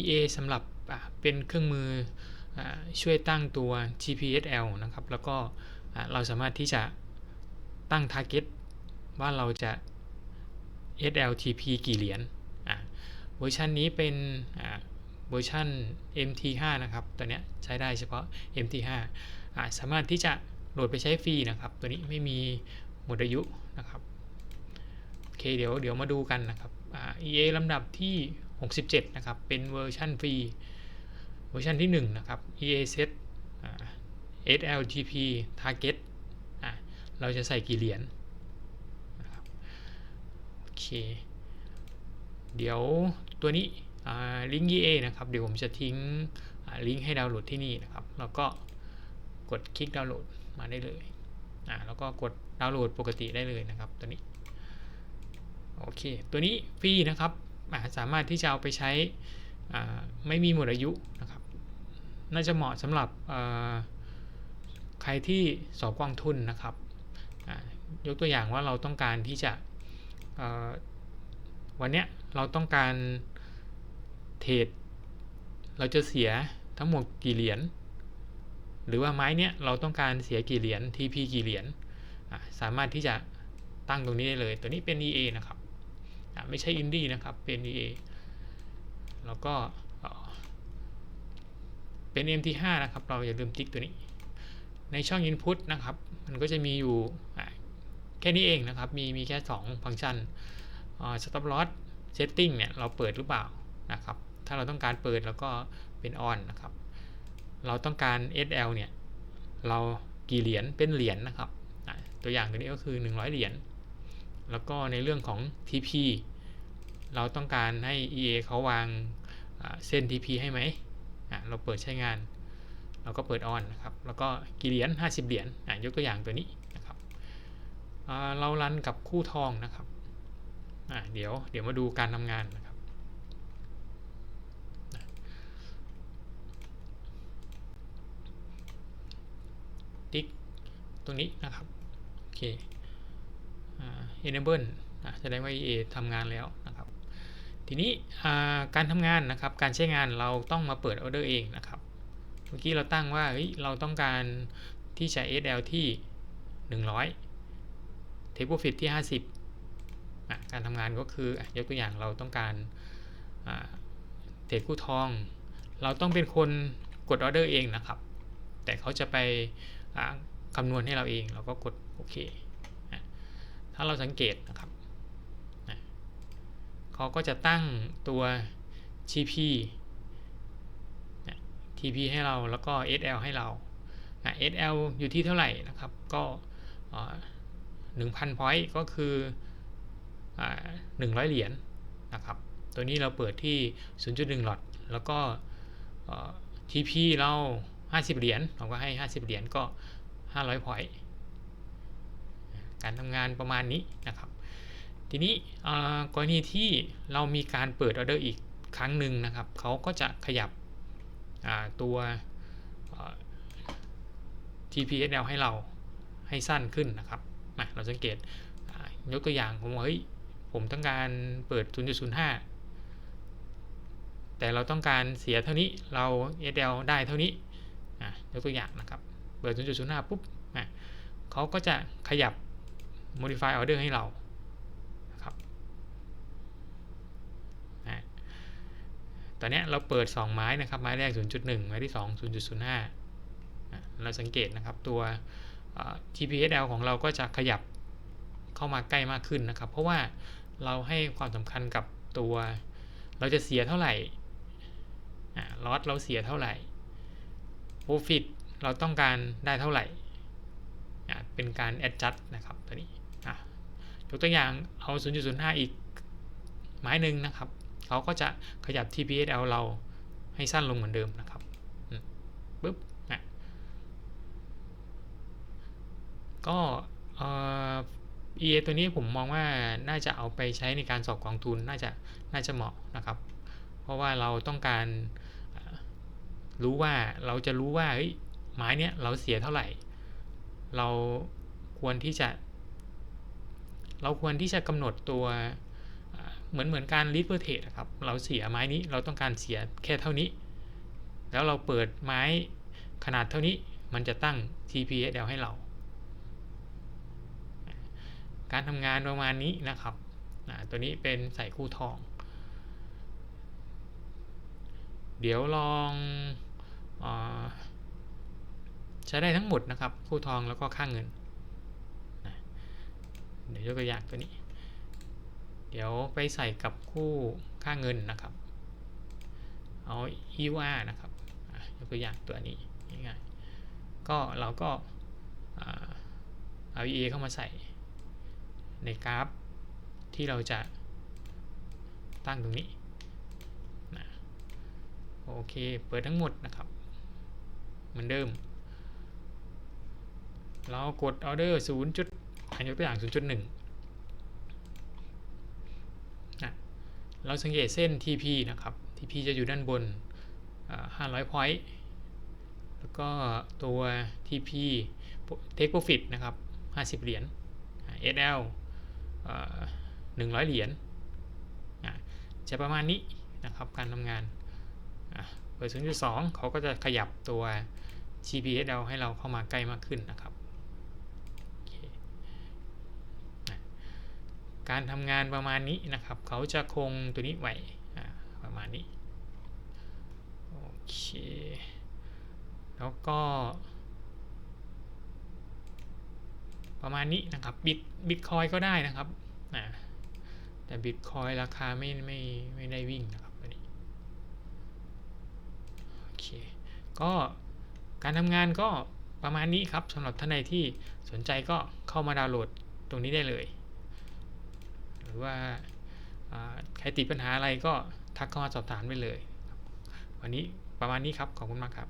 EA สำหรับเป็นเครื่องมือช่วยตั้งตัว GPSL นะครับ แล้วก็เราสามารถที่จะตั้ง Target ว่าเราจะ SLTP กี่เหรียญเวอร์ชันนี้เป็นเวอร์ชัน MT5 นะครับ ตัวนี้ใช้ได้เฉพาะ MT5 สามารถที่จะโหลดไปใช้ฟรีนะครับ ตัวนี้ไม่มีหมดอายุนะครับ โอเค เดี๋ยวเดี๋ยวมาดูกันนะครับ EA ลำดับที่ 67 นะครับ เป็นเวอร์ชันฟรี เวอร์ชันที่ 1 นะครับ EA set SLTP target เราจะใส่กี่เหรียญโอเค เดี๋ยวตัวนี้ลิงก์ EA นะครับ เดี๋ยวผมจะทิ้งลิงก์ให้ดาวน์โหลดที่นี่นะครับ แล้วก็กดคลิกดาวน์โหลดมาได้เลยอ่าแล้วก็กดดาวน์โหลดปกติได้เลยนะครับตัวนี้ โอเค ตัวนี้ฟรีนะครับ สามารถที่จะเอาไปใช้ไม่มีหมดอายุนะครับ น่าจะเหมาะสำหรับใครที่สอบกองทุนนะครับยกตัวอย่างว่าเราต้องการที่จะวันนี้เราต้องการเทรดเราจะเสียทั้งหมดกี่เหรียญหรือว่าไม้เนี้ยเราต้องการเสียกี่เหรียญ TP กี่เหรียญสามารถที่จะตั้งตรงนี้ได้เลย ตัวนี้เป็น EA นะครับ ไม่ใช่ Indie นะครับ เป็น EA แล้วก็เป็น MT5 นะครับ เราอย่าลืมติ๊กตัวนี้ ในช่อง Input นะครับ มันก็จะมีอยู่แค่นี้เองนะครับ มีมีแค่ 2 ฟังก์ชัน Stop Loss Setting เนี่ย เราเปิดหรือเปล่านะครับ ถ้าเราต้องการเปิดแล้วก็เป็น On นะครับ เราต้องการ SL เนี่ย เรากี่เหรียญ เป็นเหรียญนนะครับ ตัวอย่างตัวนี้ก็คือ 100 เหรียญ แล้วก็ในเรื่องของ TP เราต้องการให้ EA เขาวางเส้น TP ให้ไหม เราเปิดใช้งาน เราก็เปิดออนนะครับ แล้วก็กี่เหรียญ 50 เหรียญยกตัวอย่างตัวนี้นะครับ เรารันกับคู่ทองนะครับเดี๋ยวเดี๋ยวมาดูการทำงานนะครับ ติ๊กตรงนี้นะครับ โอเค enable แสดงว่า EA ทำงานแล้วนะครับ ทีนี้การทำงานนะครับ การใช้งานเราต้องมาเปิดออเดอร์เองนะครับ เมื่อกี้เราตั้งว่าเฮ้ยเราต้องการที่จะ SL ที่ 100 Take Fit ที่ 50 การทำงานก็คือยกตัวอย่างเราต้องการเทรดคู่ทอง เราต้องเป็นคนกดออเดอร์เองนะครับ แต่เขาจะไปคำนวณให้เราเอง เราก็กดโอเค ถ้าเราสังเกตนะครับเขาก็จะตั้งตัว TP TP ให้เราแล้วก็ SL ให้เรา SL อยู่ที่เท่าไหร่นะครับ ก็1,000 point ก็คือ100เหรียญนะครับ ตัวนี้เราเปิดที่ 0.1 หลอด แล้วก็ TP เรา 50 เหรียญเราก็ให้ 50 เหรียญก็ 500 point การทำงานประมาณนี้นะครับ ทีนี้กรณีที่เรามีการเปิดออเดอร์อีกครั้งหนึ่งนะครับเขาก็จะขยับตัว TPSL ให้เราให้สั้นขึ้นนะครับมาเราสังเกตยกตัวอย่างผมว่าเฮ้ยผมต้องการเปิด 0.05 แต่เราต้องการเสียเท่านี้เรา SL ได้เท่านี้ยกตัวอย่างนะครับ เปิด 0.05 ปุ๊บเขาก็จะขยับ modify order ให้เราครับตอนนี้เราเปิด 2 ไม้นะครับ ไม้แรก 0.1 ไม้ที่ 2 0.05 เราสังเกตนะครับตัว TPSL ของเราก็จะขยับเข้ามาใกล้มากขึ้นนะครับ เพราะว่าเราให้ความสำคัญกับตัว เราจะเสียเท่าไหร่ลอสเราเสียเท่าไหร่ Profit เราต้องการได้เท่าไหร่ เป็นการ adjust นะครับตัวนี้ กตัวอย่างเอา 0.05 อีกไม้หนึ่งนะครับ เขาก็จะขยับ TPSL เราให้สั้นลงเหมือนเดิมนะครับปึ๊บนะก็เอ EA ตัวนี้ผมมองว่าน่าจะเอาไปใช้ในการสอบกองทุนน่าจะน่าจะเหมาะนะครับ เพราะว่าเราต้องการรู้ว่าเราจะรู้ว่าไม้เนี้ยเราเสียเท่าไหร่ เราควรที่จะ เราควรที่จะกำหนดตัวเหมือนเหมือนการรีดเ e อร์เทสครับ เราเสียไม้นี้เราต้องการเสียแค่เท่านี้ แล้วเราเปิดไม้ขนาดเท่านี้มันจะตั้ง TPSL ให้เรา การทำงานประมาณนี้นะครับตัวนี้เป็นใส่คู่ทอง เดี๋ยวลองอใช้ได้ทั้งหมดนะครับ คู่ทองแล้วก็ค่างเงิน เดี๋ยวยกตัวอย่างตัวนี้ เดี๋ยวไปใส่กับคู่ค่าเงินนะครับ เอา EUR นะครับอะยกตัวอย่างตัวนี้ง่ายๆก็เราก็เอา EA เข้ามาใส่ในกราฟที่เราจะตั้งตรงนี้นะโอเค เปิดทั้งหมดนะครับ เหมือนเดิม เรากดออเดอร์0จุด อันยกตัวอย่าง 0.1นะเราสังเกตเส้น TP นะครับ TP จะอยู่ด้านบนอ่า500 point แล้วก็ตัว TP Take Profit นะครับ 50 เหรียญ SL 100 เหรียญจะประมาณนี้นะครับการทำงานเปิด0.2เขาก็จะขยับตัว GPSL ให้เราเข้ามาใกล้มากขึ้นนะครับโอเคนะ การทำงานประมาณนี้นะครับ เขาจะคงตัวนี้ไว้ประมาณนี้ โอเค แล้วก็ ประมาณนี้นะครับบิตบิตคอยก็ได้นะครับแต่บิตคอยราคาไม่ไม่ไม่ได้วิ่งนะครับอันนี้โอเคก็การทำงานก็ประมาณนี้ครับสำหรับท่านใดที่สนใจก็เข้ามาดาวน์โหลดตรงนี้ได้เลย รือว่าใครติดปัญหาอะไรก็ทักเข้ามาสอบถามไปเลย วันนี้ประมาณนี้ครับ ขอบคุณมากครับ